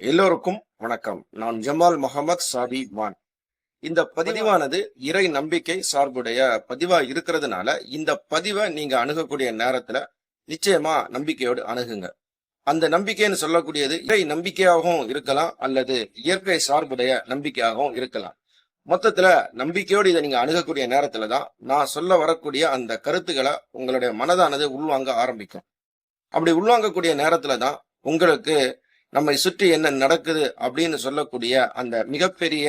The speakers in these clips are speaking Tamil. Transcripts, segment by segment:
எல்லோருக்கும் வணக்கம். நான் ஜமால் முகமது சாபி வான் இந்த பதிவானது இறை நம்பிக்கை சார்புடைய பதிவா இருக்கிறதுனால இந்த பதிவை நீங்க அணுகக்கூடிய நேரத்துல நிச்சயமா நம்பிக்கையோடு அணுகுங்க. அந்த நம்பிக்கைன்னு சொல்லக்கூடியது இறை நம்பிக்கையாகவும் இருக்கலாம் அல்லது இயற்கை சார்புடைய நம்பிக்கையாகவும் இருக்கலாம். மொத்தத்துல நம்பிக்கையோடு இதை நீங்க அணுகக்கூடிய நேரத்துல தான் நான் சொல்ல வரக்கூடிய அந்த கருத்துக்களை உங்களுடைய மனதானது உள்வாங்க ஆரம்பிக்கும். அப்படி உள்வாங்கக்கூடிய நேரத்துல தான் உங்களுக்கு நம்மை சுற்றி என்ன நடக்குது அப்படின்னு சொல்லக்கூடிய அந்த மிகப்பெரிய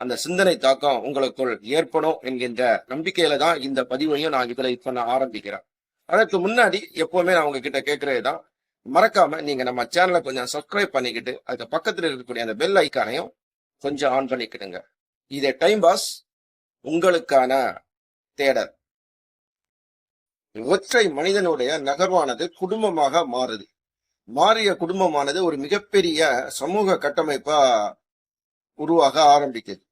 அந்த சிந்தனை தாக்கம் உங்களுக்குள் ஏற்படும் என்கின்ற நம்பிக்கையில தான் இந்த பதிவையும் நான் இதுல இப்ப நான் ஆரம்பிக்கிறேன். அதற்கு முன்னாடி எப்பவுமே நான் உங்ககிட்ட கேட்கறது தான் மறக்காம நீங்க நம்ம சேனலை கொஞ்சம் சப்ஸ்கிரைப் பண்ணிக்கிட்டு அதுக்கு பக்கத்துல இருக்கக்கூடிய அந்த பெல் ஐக்கானையும் கொஞ்சம் ஆன் பண்ணிக்கிடுங்க. இதே டைம் பாஸ் உங்களுக்கான தேடல். ஒற்றை மனிதனுடைய நகர்வானது குடும்பமாக மாறுது. மாறிய குடும்பமானது ஒரு மிகப்பெரிய சமூக கட்டமைப்பா உருவாக ஆரம்பிக்குது.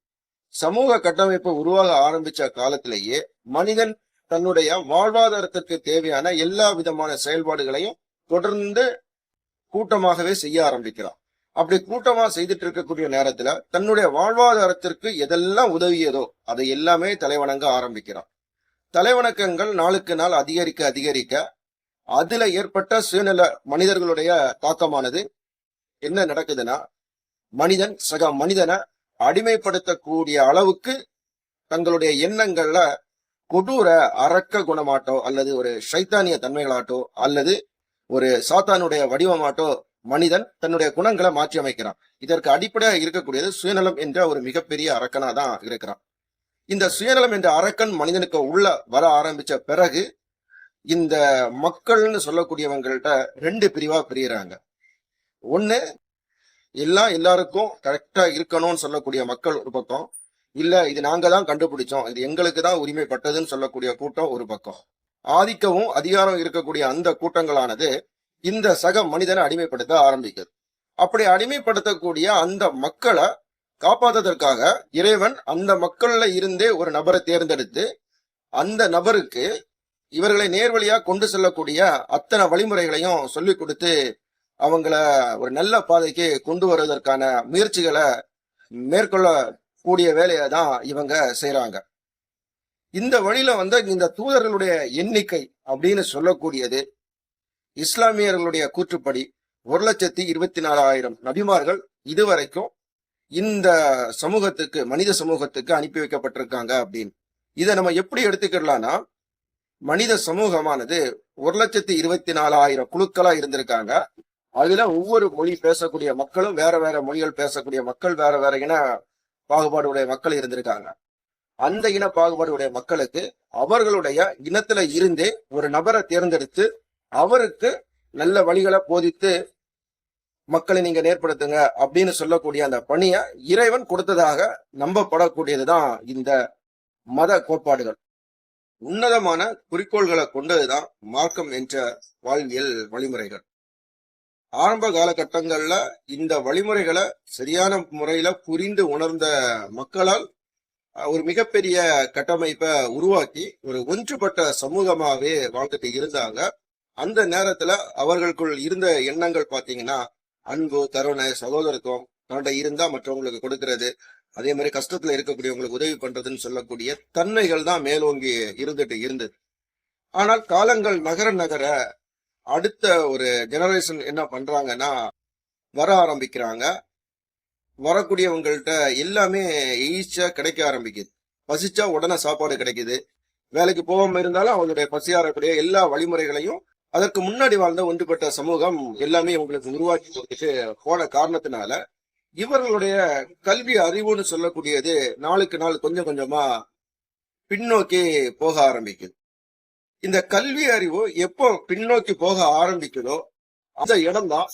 சமூக கட்டமைப்பு உருவாக ஆரம்பிச்ச காலத்திலேயே மனிதன் தன்னுடைய வாழ்வாதாரத்திற்கு தேவையான எல்லா விதமான செயல்பாடுகளையும் தொடர்ந்து கூட்டமாகவே செய்ய ஆரம்பிக்கிறான். அப்படி கூட்டமா செய்துட்டு இருக்கக்கூடிய நேரத்துல தன்னுடைய வாழ்வாதாரத்திற்கு எதெல்லாம் உதவியதோ அதை எல்லாமே தலைவணங்க ஆரம்பிக்கிறான். தலைவணக்கங்கள் நாளுக்கு நாள் அதிகரிக்க அதிகரிக்க அதுல ஏற்பட்ட சுயநல மனிதர்களுடைய தாக்கமானது. என்ன நடக்குதுன்னா மனிதன் சக மனிதனை அடிமைப்படுத்தக்கூடிய அளவுக்கு தங்களுடைய எண்ணங்கள்ல கொடூர அரக்க குணமாட்டோ அல்லது ஒரு சைத்தானிய தன்மைகளாட்டோ அல்லது ஒரு சாத்தானுடைய வடிவமாட்டோ மனிதன் தன்னுடைய குணங்களை மாற்றி அமைக்கிறான். இதற்கு அடிப்படையாக இருக்கக்கூடியது சுயநலம் என்ற ஒரு மிகப்பெரிய அரக்கனா தான் இருக்கிறான். இந்த சுயநலம் என்ற அரக்கன் மனிதனுக்கு உள்ள வர ஆரம்பிச்ச பிறகு இந்த மக்கள்னு சொல்லக்கூடியவங்கள்ட்ட ரெண்டு பிரிவா பிரியறாங்க. ஒண்ணு எல்லாம் எல்லாருக்கும் கரெக்டா இருக்கணும்னு சொல்லக்கூடிய மக்கள் ஒரு பக்கம். இல்ல இது நாங்க தான் கண்டுபிடிச்சோம் இது எங்களுக்கு தான் உரிமைப்பட்டதுன்னு சொல்லக்கூடிய கூட்டம் ஒரு பக்கம். ஆதிக்கவும் அதிகாரம் இருக்கக்கூடிய அந்த கூட்டங்களானது இந்த சக மனிதனை அடிமைப்படுத்த ஆரம்பிக்குது. அப்படி அடிமைப்படுத்தக்கூடிய அந்த மக்களை காப்பாற்றுவதற்காக இறைவன் அந்த மக்கள்ல இருந்தே ஒரு நபரை தேர்ந்தெடுத்து அந்த நபருக்கு இவர்களை நேர்வழியா கொண்டு செல்லக்கூடிய அத்தனை வழிமுறைகளையும் சொல்லி கொடுத்து அவங்கள ஒரு நல்ல பாதைக்கு கொண்டு வருவதற்கான முயற்சிகளை மேற்கொள்ள கூடிய வேலையை தான் இவங்க செய்றாங்க. இந்த வழியில வந்து இந்த தூதர்களுடைய எண்ணிக்கை அப்படின்னு சொல்லக்கூடியது இஸ்லாமியர்களுடைய கூற்றுப்படி ஒரு லட்சத்தி இருபத்தி நாலாயிரம் நபிமார்கள் இதுவரைக்கும் இந்த சமூகத்துக்கு மனித சமூகத்துக்கு அனுப்பி வைக்கப்பட்டிருக்காங்க அப்படின்னு. இதை நம்ம எப்படி எடுத்துக்கிடலாம்னா மனித சமூகமானது ஒரு லட்சத்தி இருபத்தி நாலாயிரம் குழுக்களா இருந்திருக்காங்க. அதுல ஒவ்வொரு மொழி பேசக்கூடிய மக்களும் வேற வேற மொழிகள் பேசக்கூடிய மக்கள் வேற வேற இன பாகுபாடுடைய மக்கள் இருந்திருக்காங்க. அந்த இன பாகுபாடுடைய மக்களுக்கு அவர்களுடைய இனத்துல இருந்தே ஒரு நபரை தேர்ந்தெடுத்து அவருக்கு நல்ல வழிகளை போதித்து மக்களை நீங்க நேர்படுத்துங்க அப்படின்னு சொல்லக்கூடிய அந்த பணியை இறைவன் கொடுத்ததாக நம்பப்படக்கூடியதுதான் இந்த மத கோட்பாடுகள். உன்னதமான குறிக்கோள்களை கொண்டதுதான் மார்க்கம் என்ற வாழ்வியல் வழிமுறைகள். ஆரம்ப காலகட்டங்கள்ல இந்த வழிமுறைகளை சரியான முறையில புரிந்து உணர்ந்த மக்களால் ஒரு மிகப்பெரிய கட்டமைப்பை உருவாக்கி ஒரு ஒன்றுபட்ட சமூகமாகவே வாழ்ந்துட்டு இருந்தாங்க. அந்த நேரத்துல அவர்களுக்குள் இருந்த எண்ணங்கள் பாத்தீங்கன்னா அன்பு கருணை சகோதரத்துவம் தன்னிட்ட இருந்தா மற்றவங்களுக்கு கொடுக்கிறது அதே மாதிரி கஷ்டத்துல இருக்கக்கூடியவங்களுக்கு உதவி பண்றதுன்னு சொல்லக்கூடிய தன்மைகள் தான் மேலோங்கி இருந்துட்டு இருந்தது ஆனால் காலங்கள் நகர நகர அடுத்த ஒரு ஜெனரேஷன் என்ன பண்றாங்கன்னா வர ஆரம்பிக்கிறாங்க. வரக்கூடியவங்கள்ட்ட எல்லாமே ஈஸியா கிடைக்க ஆரம்பிக்குது. பசிச்சா உடனே சாப்பாடு கிடைக்குது. வேலைக்கு போகாம இருந்தாலும் அவங்களுடைய பசியாரக்கூடிய எல்லா வழிமுறைகளையும் அதற்கு முன்னாடி வாழ்ந்த ஒன்றுபட்ட சமூகம் எல்லாமே உங்களுக்கு உருவாக்கி கொடுத்துட்டு போன காரணத்தினால இவர்களுடைய கல்வி அறிவுன்னு சொல்லக்கூடியது நாளுக்கு நாள் கொஞ்சம் கொஞ்சமா பின்னோக்கி போக ஆரம்பிக்குது. இந்த கல்வி அறிவு எப்போ பின்னோக்கி போக ஆரம்பிக்குதோ அந்த இடம்தான்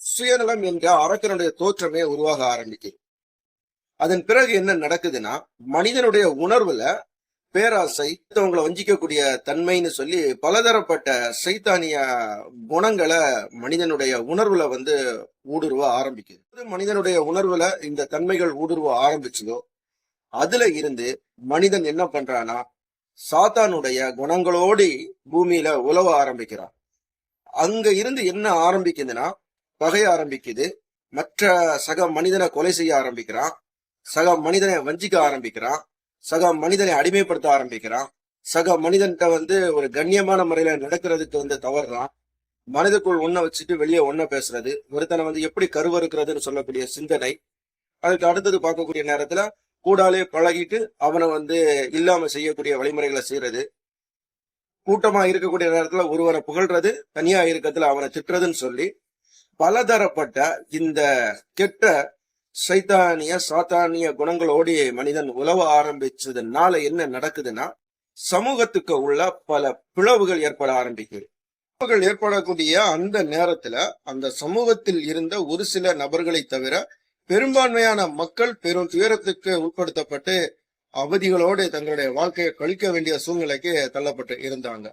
சுயநலம் என்ற அரக்கனுடைய தோற்றமே உருவாக ஆரம்பிக்குது. அதன் பிறகு என்ன நடக்குதுன்னா மனிதனுடைய உணர்வுல பேராசை மத்தவங்களை வஞ்சிக்கக்கூடிய தன்மைன்னு சொல்லி பலதரப்பட்ட சைத்தானிய குணங்களை மனிதனுடைய உணர்வுல வந்து ஊடுருவ ஆரம்பிக்குது. மனிதனுடைய உணர்வுல இந்த தன்மைகள் ஊடுருவ ஆரம்பிச்சதோ அதுல இருந்து மனிதன் என்ன பண்றானா சாத்தானுடைய குணங்களோடு பூமியில உழவ ஆரம்பிக்கிறான். அங்க இருந்து என்ன ஆரம்பிக்குதுன்னா பகை ஆரம்பிக்குது. மற்ற சக மனிதனை கொலை செய்ய ஆரம்பிக்கிறான். சக மனிதனை வஞ்சிக்க ஆரம்பிக்கிறான். சக மனிதனை அடிமைப்படுத்த ஆரம்பிக்கிறான். சக மனிதன்கிட்ட வந்து ஒரு கண்ணியமான முறையில நடக்கிறதுக்கு வந்து தவறுறான். மனதுக்குள் ஒன்ன வச்சுட்டு வெளியே ஒன்ன பேசுறது ஒருத்தனை வந்து எப்படி கருவறுக்கிறதுன்னு சொல்லக்கூடிய சிந்தனை. அதுக்கு அடுத்தது பார்க்கக்கூடிய நேரத்துல கூடாலே பழகிட்டு அவனை வந்து இல்லாம செய்யக்கூடிய வழிமுறைகளை செய்யறது கூட்டமா இருக்கக்கூடிய நேரத்துல ஒருவரை புகழ்றது தனியா இருக்கிறதுல அவனை திட்டுறதுன்னு சொல்லி பலதரப்பட்ட இந்த கெட்ட சைத்தானிய சாத்தானிய குணங்களோடைய மனிதன் உலவ ஆரம்பிச்சதுனால என்ன நடக்குதுன்னா சமூகத்துக்கு உள்ள பல பிளவுகள் ஏற்பட ஆரம்பிக்குது. பிளவுகள் ஏற்படக்கூடிய அந்த நேரத்துல அந்த சமூகத்தில் இருந்த ஒரு சில நபர்களை தவிர பெரும்பான்மையான மக்கள் பெரும் துயரத்துக்கு உட்படுத்தப்பட்டு அவதிகளோடு தங்களுடைய வாழ்க்கையை கழிக்க வேண்டிய சூழ்நிலைக்கு தள்ளப்பட்டு இருந்தாங்க.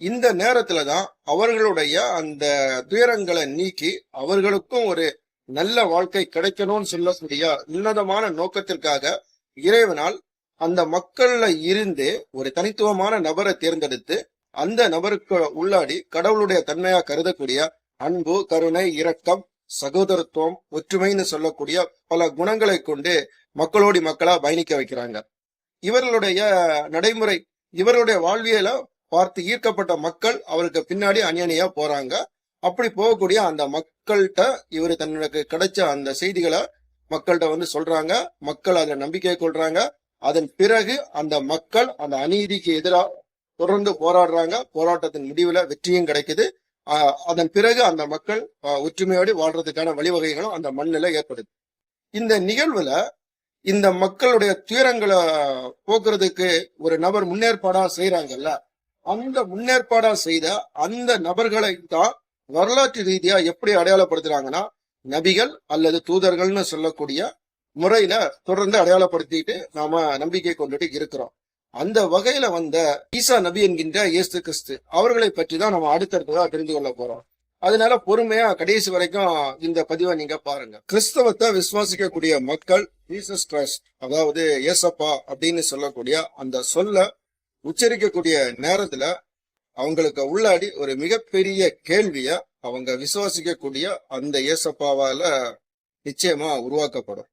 இந்த நேரத்துல தான் அவர்களுடைய அந்த துயரங்களை நீக்கி அவர்களுக்கும் ஒரு நல்ல வாழ்க்கை கிடைக்கணும்னு சொல்லக்கூடிய உன்னதமான நோக்கத்திற்காக இறைவனால் அந்த மக்கள்ல இருந்து ஒரு தனித்துவமான நபரை தேர்ந்தெடுத்து அந்த நபருக்கு உள்ளாடி கடவுளுடைய தன்மையா கருதக்கூடிய அன்பு கருணை இரக்கம் சகோதரத்துவம் ஒற்றுமைன்னு சொல்லக்கூடிய பல குணங்களை கொண்டு மக்களோடி மக்களா பயணிக்க வைக்கிறாங்க. இவர்களுடைய நடைமுறை இவருடைய வாழ்வியல பார்த்து ஈர்க்கப்பட்ட மக்கள் அவருக்கு பின்னாடி அணியணியா போறாங்க. அப்படி போகக்கூடிய அந்த மக்கள்கிட்ட இவர் தன்னுக்கு கிடைச்ச அந்த செய்திகளை மக்கள்கிட்ட வந்து சொல்றாங்க. மக்கள் அதில் நம்பிக்கை கொள்றாங்க. அதன் பிறகு அந்த மக்கள் அந்த அநீதிக்கு எதிராக தொடர்ந்து போராடுறாங்க. போராட்டத்தின் முடிவுல வெற்றியும் கிடைக்குது. அதன் பிறகு அந்த மக்கள் ஒற்றுமையோடு வாழ்றதுக்கான வழிவகைகளும் அந்த மண்ணில ஏற்படுது. இந்த நிகழ்வுல இந்த மக்களுடைய துயரங்களை போக்குறதுக்கு ஒரு நபர் முன்னேற்பாடா செய்யறாங்கல்ல அந்த முன்னேற்பாடா செய்த அந்த நபர்களை தான் வரலாற்று ரீதியா எப்படி அடையாளப்படுத்துறாங்கன்னா நபிகள் அல்லது தூதர்கள்னு சொல்லக்கூடிய முறையில தொடர்ந்து அடையாளப்படுத்திட்டு நாம நம்பிக்கை கொண்டுட்டு இருக்கிறோம். அந்த வகையில வந்த ஈசா நபி என்கின்ற இயேசு கிறிஸ்து அவர்களை பற்றி தான் நம்ம அடுத்தடுத்ததா தெரிந்து கொள்ள போறோம். அதனால பொறுமையா கடைசி வரைக்கும் இந்த பதிவை நீங்க பாருங்க. கிறிஸ்தவத்தை விசுவாசிக்கக்கூடிய மக்கள் ஜீசஸ் கிரைஸ்ட் அதாவது ஏசப்பா அப்படின்னு சொல்லக்கூடிய அந்த சொல்ல உச்சரிக்கக்கூடிய நேரத்துல அவங்களுக்கு உள்ளாடி ஒரு மிகப்பெரிய கேள்விய அவங்க விசுவாசிக்கக்கூடிய அந்த இயேசப்பாவால நிச்சயமா உருவாக்கப்படும்.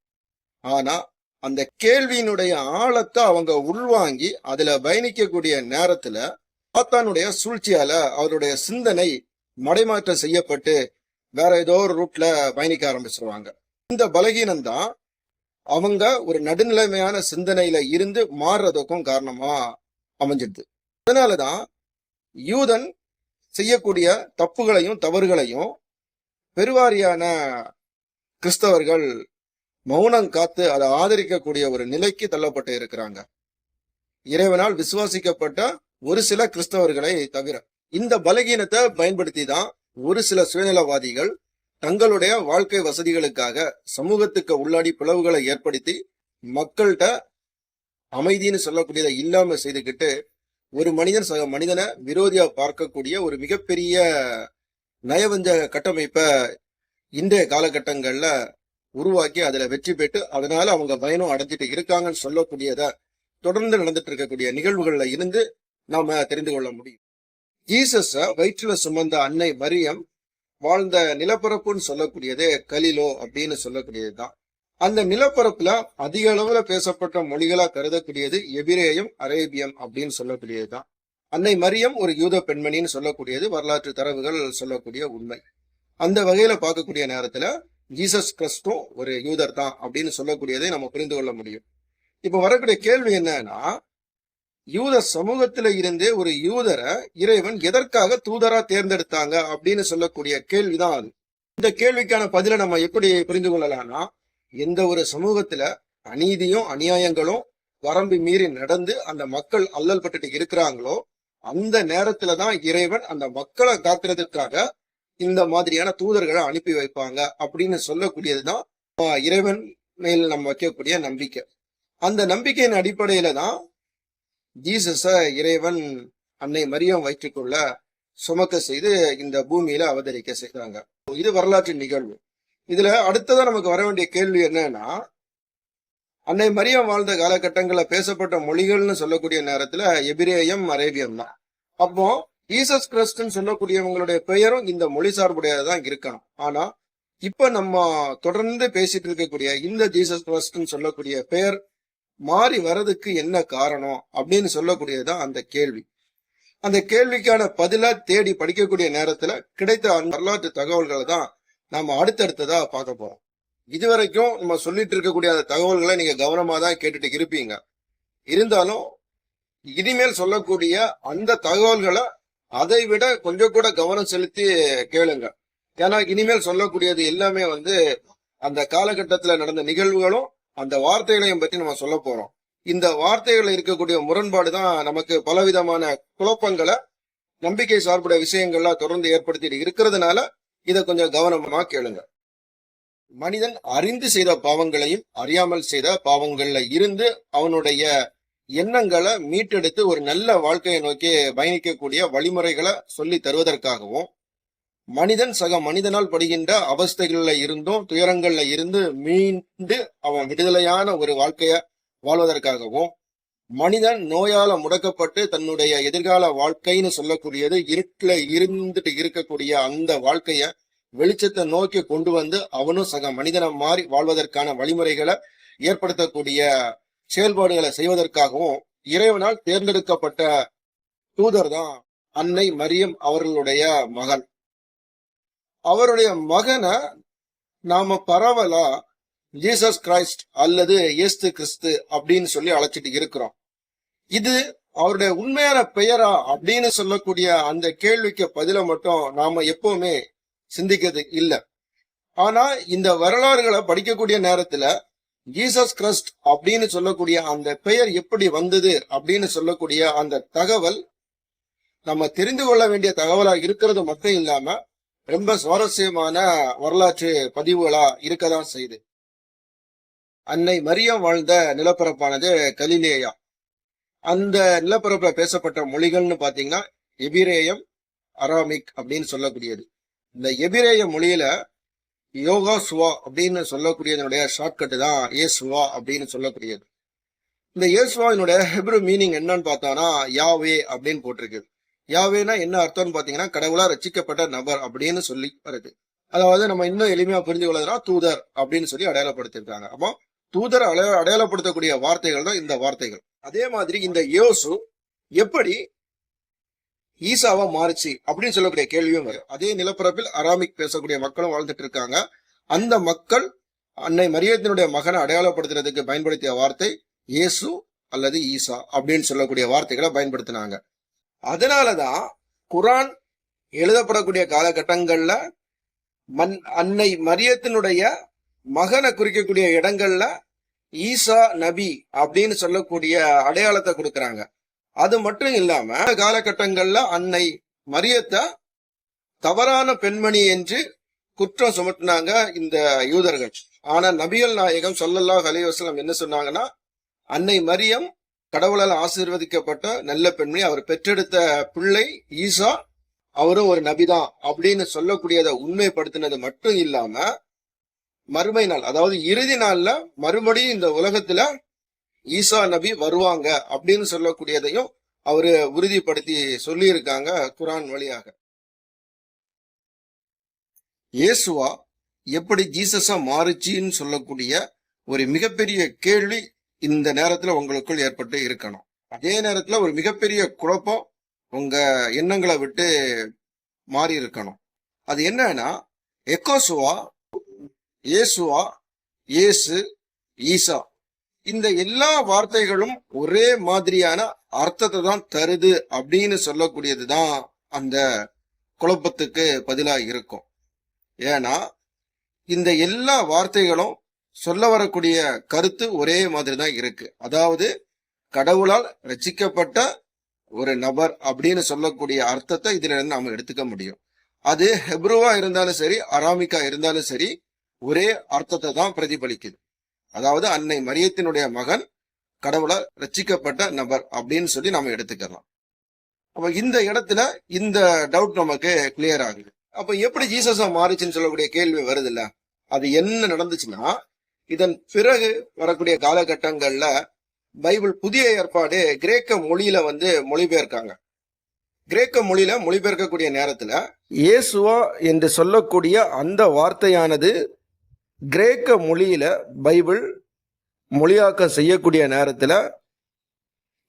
ஆனா அந்த கேள்வியினுடைய ஆழத்தை அவங்க உள்வாங்கி அதுல பயணிக்கக்கூடிய நேரத்துல சாத்தானுடைய சூழ்ச்சியால அவருடைய சிந்தனை மடைமாற்றம் செய்யப்பட்டு வேற ஏதோ ஒரு ரூட்ல பயணிக்க ஆரம்பிச்சிருவாங்க. இந்த பலகீனம் தான் அவங்க ஒரு நடுநிலைமையான சிந்தனையில இருந்து மாறுறதுக்கும் காரணமா அமைஞ்சிடுது. அதனாலதான் யூதன் செய்யக்கூடிய தப்புகளையும் தவறுகளையும் பெருவாரியான கிறிஸ்தவர்கள் மௌனம் காத்து அதை ஆதரிக்கக்கூடிய ஒரு நிலைக்கு தள்ளப்பட்டு இருக்கிறாங்க. இறைவனால் விசுவாசிக்கப்பட்ட ஒரு சில கிறிஸ்தவர்களை தவிர இந்த பலகீனத்தை பயன்படுத்தி தான் ஒரு சில சுயநலவாதிகள் தங்களுடைய வாழ்க்கை வசதிகளுக்காக சமூகத்துக்கு உள்ளாடி பிளவுகளை ஏற்படுத்தி மக்கள்கிட்ட அமைதின்னு சொல்லக்கூடியதை இல்லாம செய்துக்கிட்டு ஒரு மனிதன் சக மனிதனை விரோதியா பார்க்கக்கூடிய ஒரு மிகப்பெரிய நயவஞ்ச கட்டமைப்பை இன்றைய காலகட்டங்கள்ல உருவாக்கி அதுல வெற்றி பெற்று அதனால அவங்க பயணம் அடைஞ்சிட்டு இருக்காங்கன்னு சொல்லக்கூடியத தொடர்ந்து நடந்துட்டு இருக்கக்கூடிய நிகழ்வுகள்ல இருந்து நாம தெரிந்து கொள்ள முடியும். ஜீசஸ வயிற்றுல சுமந்த அன்னை மரியம் வாழ்ந்த நிலப்பரப்புன்னு சொல்லக்கூடியதே கலிலோ அப்படின்னு சொல்லக்கூடியதுதான். அந்த நிலப்பரப்புல அதிக அளவுல பேசப்பட்ட மொழிகளா கருதக்கூடியது எபிரேயம் அரேபியம் அப்படின்னு சொல்லக்கூடியதுதான். அன்னை மரியம் ஒரு யூத பெண்மணின்னு சொல்லக்கூடியது வரலாற்று தரவுகள் சொல்லக்கூடிய உண்மை. அந்த வகையில பார்க்கக்கூடிய நேரத்துல ஜீசஸ் கிறிஸ்டும் ஒரு யூதர் தான் அப்படின்னு சொல்லக்கூடியதை நம்ம புரிந்து கொள்ள முடியும். இப்ப வரக்கூடிய கேள்வி என்னன்னா யூத சமூகத்துல இருந்தே ஒரு யூதரை இறைவன் எதற்காக தூதரா தேர்ந்தெடுத்தாங்க அப்படின்னு சொல்லக்கூடிய கேள்விதான் அது. இந்த கேள்விக்கான பதிலை நம்ம எப்படி புரிந்து கொள்ளலாம்னா எந்த ஒரு சமூகத்துல அநீதியும் அநியாயங்களும் வரம்பு மீறி நடந்து அந்த மக்கள் அல்லல் பட்டுட்டு இருக்கிறாங்களோ அந்த நேரத்துல தான் இறைவன் அந்த மக்களை காக்கிறதுக்காக இந்த மாதிரியான தூதர்களை அனுப்பி வைப்பாங்க அப்படின்னு சொல்லக்கூடியதுதான் இறைவன் மேல் நம்ம வைக்கக்கூடிய நம்பிக்கை. அந்த நம்பிக்கையின் அடிப்படையில தான் ஜீசஸ இறைவன் அன்னை மரியம் வயிற்றுக்குள்ள சுமக்க செய்து இந்த பூமியில அவதரிக்க செய்கிறாங்க. இது வரலாற்று நிகழ்வு. இதுல அடுத்ததா நமக்கு வர வேண்டிய கேள்வி என்னன்னா அன்னை மரியம் வாழ்ந்த காலகட்டங்களில் பேசப்பட்ட மொழிகள்னு சொல்லக்கூடிய நேரத்துல எபிரேயம் அரேபியம் தான். அப்போ ஈசஸ் கிறிஸ்டன் சொல்லக்கூடியவங்களுடைய பெயரும் இந்த மொழி சார்புடையதான் இருக்கணும் ஆனா இப்ப நம்ம தொடர்ந்து பேசிட்டு இருக்கக்கூடிய இந்த ஜீசஸ் கிறிஸ்டன் சொல்லக்கூடிய பெயர் மாறி வர்றதுக்கு என்ன காரணம் அப்படின்னு சொல்லக்கூடியதுதான் அந்த கேள்வி. அந்த கேள்விக்கான பதிலா தேடி படிக்கக்கூடிய நேரத்துல கிடைத்த வரலாற்று தகவல்களை தான் நாம அடுத்தடுத்ததா பார்க்க போறோம். இதுவரைக்கும் நம்ம சொல்லிட்டு இருக்கக்கூடிய அந்த தகவல்களை நீங்க கவனமா தான் கேட்டுட்டு இருப்பீங்க. இருந்தாலும் இனிமேல் சொல்லக்கூடிய அந்த தகவல்களை அதை விட கொஞ்சம் கூட கவனம் செலுத்தி கேளுங்க. ஏன்னா இனிமேல் சொல்லக்கூடியது எல்லாமே வந்து அந்த காலகட்டத்துல நடந்த நிகழ்வுகளும் அந்த வார்த்தைகளையும் பற்றி நம்ம சொல்ல போறோம். இந்த வார்த்தைகள் இருக்கக்கூடிய முரண்பாடு தான் நமக்கு பலவிதமான குழப்பங்களை நம்பிக்கை சார்புடைய விஷயங்கள்லாம் தொடர்ந்து ஏற்படுத்திட்டு இருக்கிறதுனால இதை கொஞ்சம் கவனமா கேளுங்க. மனிதன் அறிந்து செய்த பாவங்களையும் அறியாமல் செய்த பாவங்கள்ல இருந்து அவனுடைய எண்ணங்களை மீட்டெடுத்து ஒரு நல்ல வாழ்க்கையை நோக்கி பயணிக்கக்கூடிய வழிமுறைகளை சொல்லி தருவதற்காகவும் மனிதன் சக மனிதனால் படுகின்ற அவஸ்தைகள்ல இருந்தும் துயரங்கள்ல இருந்து மீண்டு அவன் விடுதலையான ஒரு வாழ்க்கைய வாழ்வதற்காகவும் மனிதன் நோயால முடக்கப்பட்டு தன்னுடைய எதிர்கால வாழ்க்கைன்னு சொல்லக்கூடியது இருட்டில் இருந்துட்டு இருக்கக்கூடிய அந்த வாழ்க்கைய வெளிச்சத்தை நோக்கி கொண்டு வந்து அவனும் சக மனிதனை மாறி வாழ்வதற்கான வழிமுறைகளை ஏற்படுத்தக்கூடிய செயல்பாடுகளை செய்வதற்காகவும் இறைவனால் தேர்ந்தெடுக்கப்பட்ட தூதர் தான் அன்னை மரியம் அவர்களுடைய மகன். அவருடைய மகனை நாம பரவலா ஜீசஸ் கிரைஸ்ட் அல்லது இயேசு கிறிஸ்து அப்படின்னு சொல்லி அழைச்சிட்டு இருக்கிறோம். இது அவருடைய உண்மையான பெயரா அப்படின்னு சொல்லக்கூடிய அந்த கேள்விக்கு பதில மட்டும் நாம எப்பவுமே சிந்திக்கிறது இல்ல. ஆனா இந்த வரலாறுகளை படிக்கக்கூடிய நேரத்துல ஜீசஸ் கிறிஸ்ட் அப்படின்னு சொல்லக்கூடிய அந்த பெயர் எப்படி வந்தது அப்படின்னு சொல்லக்கூடிய அந்த தகவல் நம்ம தெரிந்து கொள்ள வேண்டிய தகவலா இருக்கிறது மட்டும் இல்லாம ரொம்ப சுவாரஸ்யமான வரலாற்று பதிவுகளா இருக்கதான் செய்யுது. அன்னை மரியம் வாழ்ந்த நிலப்பரப்பானது கலிலேயா. அந்த நிலப்பரப்புல பேசப்பட்ட மொழிகள்னு பாத்தீங்கன்னா எபிரேயம் அராமிக் அப்படின்னு சொல்லக்கூடியது. இந்த எபிரேய மொழியில யோகா சுவா அப்படின்னு சொல்லக்கூடியதனுடைய ஷார்ட்கட் தான் ஏசுவா அப்படின்னு சொல்லக்கூடியது. இந்த ஏசுவாவினுடைய ஹெப்ரு மீனிங் என்னன்னு பார்த்தோம்னா யாவே அப்படின்னு போட்டிருக்கு. யாவேனா என்ன அர்த்தம்னு பாத்தீங்கன்னா கடவுளா ரச்சிக்கப்பட்ட நபர் அப்படின்னு சொல்லி வருது. அதாவது நம்ம இன்னும் எளிமையா புரிஞ்சு கொள்ளதுனா தூதர் அப்படின்னு சொல்லி அடையாளப்படுத்திருக்காங்க அப்போ தூதர் அடைய அடையாளப்படுத்தக்கூடிய வார்த்தைகள் தான் இந்த வார்த்தைகள். அதே மாதிரி இந்த யோசு எப்படி ஈசாவா மாறுச்சு அப்படின்னு சொல்லக்கூடிய கேள்வியும் வரும். அதே நிலப்பரப்பில் அராமிக் பேசக்கூடிய மக்களும் வாழ்ந்துட்டு இருக்காங்க அந்த மக்கள் அன்னை மரியத்தினுடைய மகனை அடையாளப்படுத்துறதுக்கு பயன்படுத்திய வார்த்தை இயேசு அல்லது ஈசா அப்படின்னு சொல்லக்கூடிய வார்த்தைகளை பயன்படுத்தினாங்க. அதனாலதான் குரான் எழுதப்படக்கூடிய காலகட்டங்கள்ல மன் அன்னை மரியத்தினுடைய மகனை குறிக்கக்கூடிய இடங்கள்ல ஈசா நபி அப்படின்னு சொல்லக்கூடிய அடையாளத்தை கொடுக்கறாங்க. அது மட்டும் இல்லாம காலகட்டங்கள்ல அன்னை மரியத்தை தவறான பெண்மணி என்று குற்றம் சுமட்டினாங்க இந்த யூதர்கள். ஆனா நபிகள் நாயகம் சொல்லல்லா அலைவாஸ்லாம் என்ன சொன்னாங்கன்னா அன்னை மரியம் கடவுளால் ஆசீர்வதிக்கப்பட்ட நல்ல பெண்மணி அவர் பெற்றெடுத்த பிள்ளை ஈசா அவரும் ஒரு நபிதான் அப்படின்னு சொல்லக்கூடியதை உண்மைப்படுத்தினது மட்டும் இல்லாம மறுமை நாள். அதாவது இறுதி நாள்ல மறுபடியும் இந்த உலகத்துல ஈசா நபி வருவாங்க அப்படின்னு சொல்லக்கூடியதையும் அவரு உறுதிப்படுத்தி சொல்லியிருக்காங்க குரான் வழியாக. இயேசுவா எப்படி ஜீசஸா மாறுச்சின்னு சொல்லக்கூடிய ஒரு மிகப்பெரிய கேள்வி இந்த நேரத்துல உங்களுக்குள் ஏற்பட்டு இருக்கணும். அதே நேரத்துல ஒரு மிகப்பெரிய குழப்பம் உங்க எண்ணங்களை விட்டு மாறி இருக்கணும். அது என்னன்னா எக்கோசுவா இயேசுவா இயேசு ஈசா. இந்த எல்லா வார்த்தைகளும் ஒரே மாதிரியான அர்த்தத்தை தான் தருது அப்படின்னு சொல்லக்கூடியது தான் அந்த குழப்பத்துக்கு பதிலா இருக்கும். ஏன்னா இந்த எல்லா வார்த்தைகளும் சொல்ல வரக்கூடிய கருத்து ஒரே மாதிரி தான் இருக்கு. அதாவது கடவுளால் ரச்சிக்கப்பட்ட ஒரு நபர் அப்படின்னு சொல்லக்கூடிய அர்த்தத்தை இதுல இருந்து நாம எடுத்துக்க முடியும். அது ஹெப்ருவா இருந்தாலும் சரி அராமிக்கா இருந்தாலும் சரி ஒரே அர்த்தத்தை தான் பிரதிபலிக்குது. அதாவது அன்னை மரியத்தினுடைய மகன் கடவுளால் ரச்சிக்கப்பட்ட நபர் அப்படின்னு சொல்லி நம்ம எடுத்துக்கலாம். அப்ப இந்த இடத்துல இந்த டவுட் நமக்கு கிளியர் ஆகுது. அப்ப எப்படி ஜீசஸா மாறிச்சுன்னு சொல்லக்கூடிய கேள்வி வருது இல்ல அது என்ன நடந்துச்சுன்னா இதன் பிறகு வரக்கூடிய காலகட்டங்கள்ல பைபிள் புதிய ஏற்பாடு கிரேக்க மொழியில வந்து மொழிபெயர்க்காங்க. கிரேக்க மொழியில மொழிபெயர்க்கக்கூடிய நேரத்துல இயேசுவா என்று சொல்லக்கூடிய அந்த வார்த்தையானது கிரேக்க மொழியில் பைபிள் மொழியாக்கம் செய்யக்கூடிய நேரத்தில்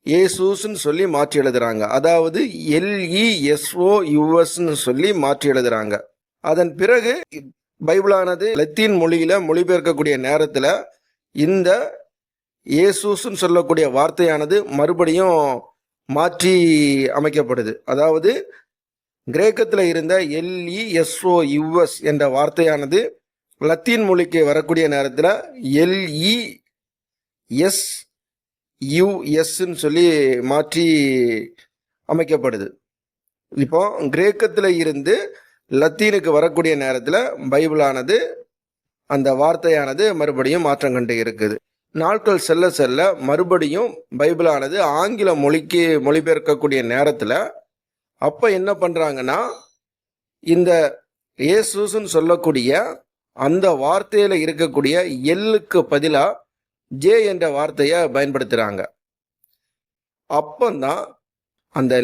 ஏசூஸ்ன்னு சொல்லி மாற்றி எழுதுறாங்க. அதாவது எல்இஎஸ்ஓ யுஎஸ்ன்னு சொல்லி மாற்றி எழுதுறாங்க. அதன் பிறகு பைபிளானது லத்தீன் மொழியில் மொழிபெயர்க்கக்கூடிய நேரத்தில் இந்த ஏசூஸ்ன்னு சொல்லக்கூடிய வார்த்தையானது மறுபடியும் மாற்றி அமைக்கப்படுது. அதாவது கிரேக்கத்தில் இருந்த எல்இஎஸ்ஓ யுஎஸ் என்ற வார்த்தையானது லத்தீன் மொழிக்கு வரக்கூடிய நேரத்தில் எல்இ எஸ் யுஎஸ்ன்னு சொல்லி மாற்றி அமைக்கப்படுது. இப்போ கிரேக்கத்தில் இருந்து லத்தீனுக்கு வரக்கூடிய நேரத்தில் பைபிளானது அந்த வார்த்தையானது மறுபடியும் மாற்றம் கண்டு இருக்குது. நாட்கள் செல்ல செல்ல மறுபடியும் பைபிளானது ஆங்கில மொழிக்கு மொழிபெயர்க்கக்கூடிய நேரத்தில் அப்போ என்ன பண்ணுறாங்கன்னா இந்த ஏசூஸ்ன்னு சொல்லக்கூடிய அந்த வார்த்தையில் இருக்கக்கூடிய எல்லுக்கு பதிலாக ஜே என்ற வார்த்தையை பயன்படுத்துகிறாங்க அப்பந்தான் அந்த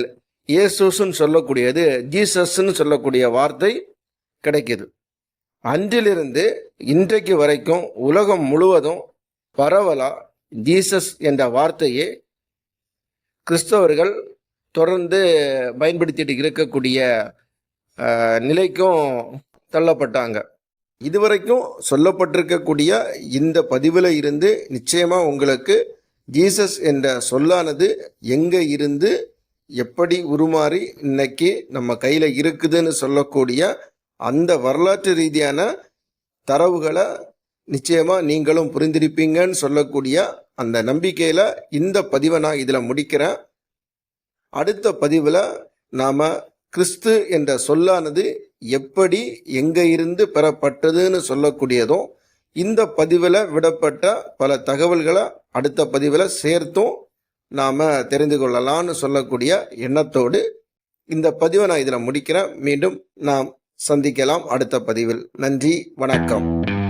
இயேசுஸ்ன்னு சொல்லக்கூடியது ஜீசஸ்ன்னு சொல்லக்கூடிய வார்த்தை கிடைக்குது. அன்றிலிருந்து இன்றைக்கு வரைக்கும் உலகம் முழுவதும் பரவலாக ஜீசஸ் என்ற வார்த்தையை கிறிஸ்தவர்கள் தொடர்ந்து பயன்படுத்திட்டு இருக்கக்கூடிய நிலைக்கும் தள்ளப்பட்டாங்க. இதுவரைக்கும் சொல்லப்பட்டிருக்கக்கூடிய இந்த பதிவில் இருந்து நிச்சயமாக உங்களுக்கு ஜீசஸ் என்ற சொல்லானது எங்கே இருந்து எப்படி உருமாறி இன்னைக்கு நம்ம கையில் இருக்குதுன்னு சொல்லக்கூடிய அந்த வரலாற்று ரீதியான தரவுகளை நிச்சயமாக நீங்களும் புரிந்திருப்பீங்கன்னு சொல்லக்கூடிய அந்த நம்பிக்கையில் இந்த பதிவை நான் இதில் முடிக்கிறேன். அடுத்த பதிவில் நாம் கிறிஸ்து என்ற சொல்லானது எப்படி எங்கே இருந்து பெறப்பட்டதுன்னு சொல்லக்கூடியதும் இந்த பதிவில் விடப்பட்ட பல தகவல்களை அடுத்த பதிவில் சேர்த்தும் நாம் தெரிந்து கொள்ளலாம்னு சொல்லக்கூடிய எண்ணத்தோடு இந்த பதிவை நான் இதில் முடிக்கிறேன். மீண்டும் நாம் சந்திக்கலாம் அடுத்த பதிவில். நன்றி வணக்கம்.